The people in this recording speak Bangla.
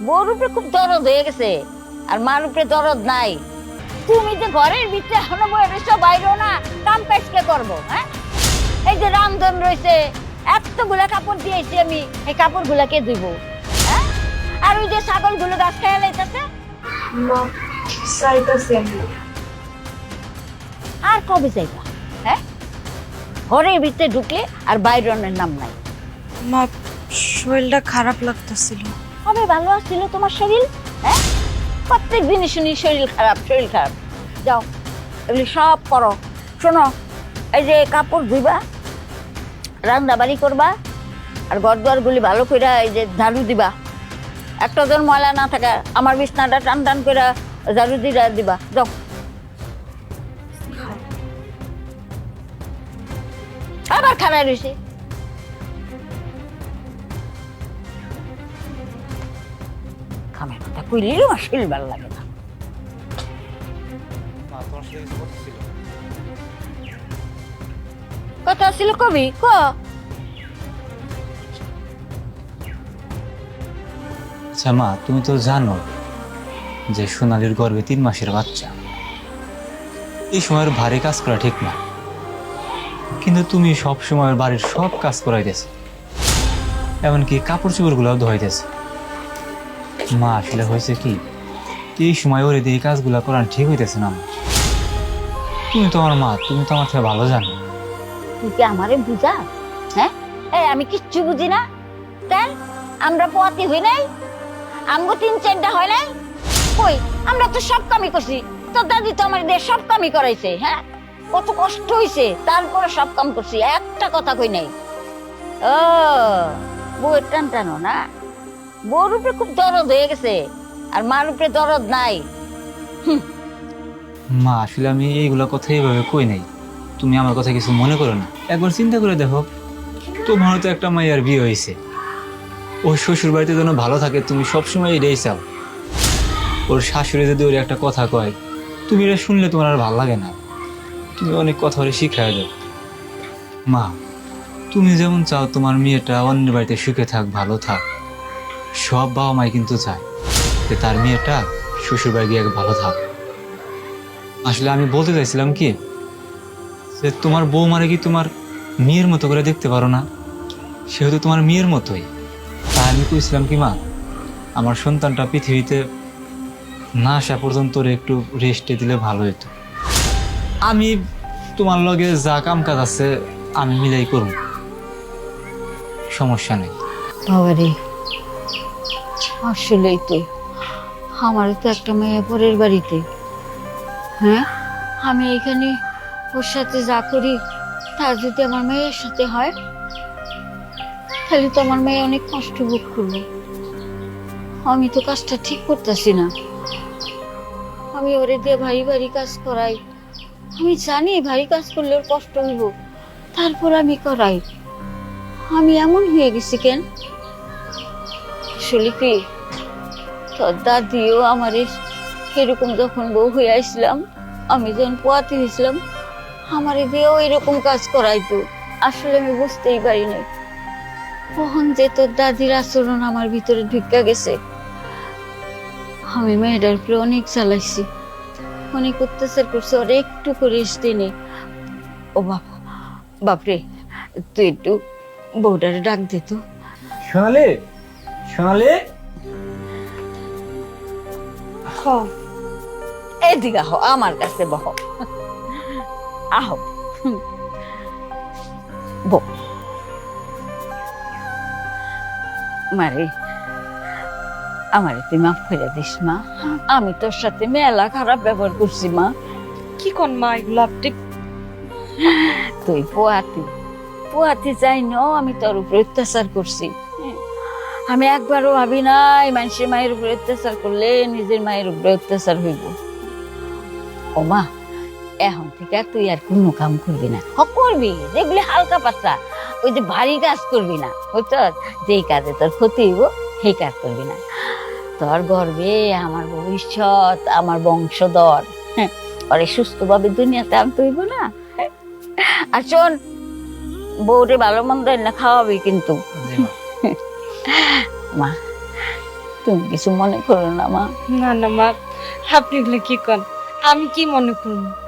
বউর উপরে খুব দরদ হয়ে গেছে আর মার উপরে দরদ নাই। তুমি যে ঘরের ভিতরে এখনও বয়ে রয়েছো বাইরেও না কাম কাজ কে করব হ্যাঁ? এই যে রামধন রয়েছে এতগুলা কাপড় দিয়েছি আমি এই কাপড়গুলা কে ধুইব হ্যাঁ? আর ওই যে ছাগলগুলো গাছ খেয়ে লাইতেছে? আর কবে যাইবা হ্যাঁ? ঘরের ভিতরে ঢুকলে আর বাইরনের নাম নাই। মা শরীরটা খারাপ লাগতেছিল। কবে ভালো আসছিল তোমার শরীর? হ্যাঁ? প্রত্যেক দিনই শুনি শরীর খারাপ শরীর খারাপ। যাও, এগুলি সব করো। শোনো, এই যে কাপড় ধুইবা রান্না বাড়ি করবা, আর ঘর দুয়ারগুলি ভালো করে এই যে ঝাড়ু দিবা। একটা জন ময়লা না থাকে, আমার বিছনাটা টান টান করে ঝাড়ু দিয়ে দিবা। যাও। আবার খারাপ রয়েছে খামের কথা কইলেও আমার শরীর ভালো লাগে না। কথা ছিল? কবি? ক? আচ্ছা মা তুমি তো জানো যে সোনালির গর্ভে তিন মাসের বাচ্চা। এই সময়ের ভারী কাজ করা ঠিক না। কিন্তু তুমি সব সময় বাড়ির সব কাজ করাইতেছে। এমনকি কাপড় চোপড় গুলাও ধোয়াইতেছে। মা, আসলে হয়েছে কি? এই সময় ওরে এই কাজগুলা করান ঠিক হইতেছে না। তুমি তো আমার মা, তুমি তো আমার থেকে ভালো জানো। তুই কি আমারে বুঝা? হ্যাঁ? এই আমি কিচ্ছু বুঝি না। তাই আমরা পোয়াতি হই নাই? আমগো তিন চারটা হয় নাই? কই, আমরা তো সব কামই করছি। তোর দাদি তো আমার দিয়ে সব কামই করাইছে হ্যাঁ? কত কষ্ট হইছে, তারপরে সব কাম করছি। একটা কথা কই নাই? ও, বউয়ের টান টানো না? বউর উপরে খুব দরদ হয়ে গেছে, আর মার উপরে দরদ নাই। মা, আসলে আমি এইগুলো কথা এইভাবে কই নাই। তুমি আমার কথা কিছু মনে করো না। একবার চিন্তা করে দেখো তোমার তো একটা মাইয়ার বিয়ে হয়েছে। ওর শ্বশুর বাড়িতে যেন ভালো থাকে, তুমি সবসময় এটাই চাও। ওর শাশুড়ি যদি ওর একটা কথা কয়, তুমি এটা শুনলে তোমার আর ভালো লাগে না। তুমি অনেক কথা ওরে শিখায় দাও। মা, তুমি যেমন চাও তোমার মেয়েটা অন্যের বাড়িতে সুখে থাক, ভালো থাক। সব বাবা মাই কিন্তু চায় যে তার মেয়েটা শ্বশুরবাড়ি গিয়ে ভালো থাক। আসলে আমি বলতে চাইছিলাম কি, যে তোমার বউ মানে কি তোমার মেয়ের মতো করে দেখতে পারো না? সেহেতু তোমার মেয়ের মতোই। তাই আমি কইছিলাম কি, মা, আমার সন্তানটা পৃথিবীতে না আসা পর্যন্ত একটু রেস্টে দিলে ভালো হতো আমি তোমার লগে যা কাম কাজ আছে, আমি মিলাই করব। সমস্যা নেই। আসলেই তো আমার তো একটা মেয়ে পরের বাড়িতে। হ্যাঁ? আমি এখানে ওর সাথে যা করি, তা যদি আমার মেয়ের সাথে হয়, তাহলে তো আমার মেয়ে অনেক কষ্ট ভোগ করবে। আমি তো কাজটা ঠিক করতেছি না। আমি ওরে দিয়ে ভারী ভারী কাজ করাই। আমি জানি ভারী কাজ করলে ওর কষ্ট হইব। তারপর আমি করাই। আমি এমন হয়ে গেছি কেন? আসলে কি তোর দাদিও আমার এরকম যখন বউ হয়ে আসলাম, আমি যখন পোয়াতে হয়েছিলাম আমার দিয়েও এরকম কাজ করাইতো। আসলে আমি বুঝতেই পারি নাই। কখন যে তোর দাদির আচরণ আমার ভিতরে ঢুকা গেছে, আমি মেয়েটার উপরে অনেক চালাইছি। অনেক অত্যাচার করছে, ওর একটু করে আসতে ও বাবা বাপরে, তুই একটু বউটারে ডাক দে তো। সোনালি! সোনালি? এদিকে আহ আমার কাছে বহ। আহ। বো মারে আমারে তুই মাফ করে দিস মা। আমি তোর সাথে মেলা খারাপ ব্যবহার করছি মা। কি কোন মা এগুলো আপনি তুই পোয়াতি পোয়াতি চাই ন আমি তোর উপরে অত্যাচার করছি। আমি একবারও ভাবি নাই মানুষের মায়ের উপরে অত্যাচার করলে নিজের মায়ের উপরে অত্যাচার হইব। ও মা এখন থেকে তুই আর কোনো কাম করবি না। হ করবি যেগুলি হালকা পাতলা। ওই যে ভারী কাজ করবি না বুঝছ যেই কাজে তোর ক্ষতি হইব সেই কাজ করবি না। তোর গর্বে আমার ভবিষ্যৎ আমার বংশধর হ্যাঁ, ওরে সুস্থভাবে দুনিয়াতে আনতে হইব না। আর শোন বউরে ভালো মন্দ না খাওয়াবি কিন্তু। মা। তুমি কিছু মনে করো না মা। না না মা, আপনি এগুলো কি কন আমি কি মনে করব?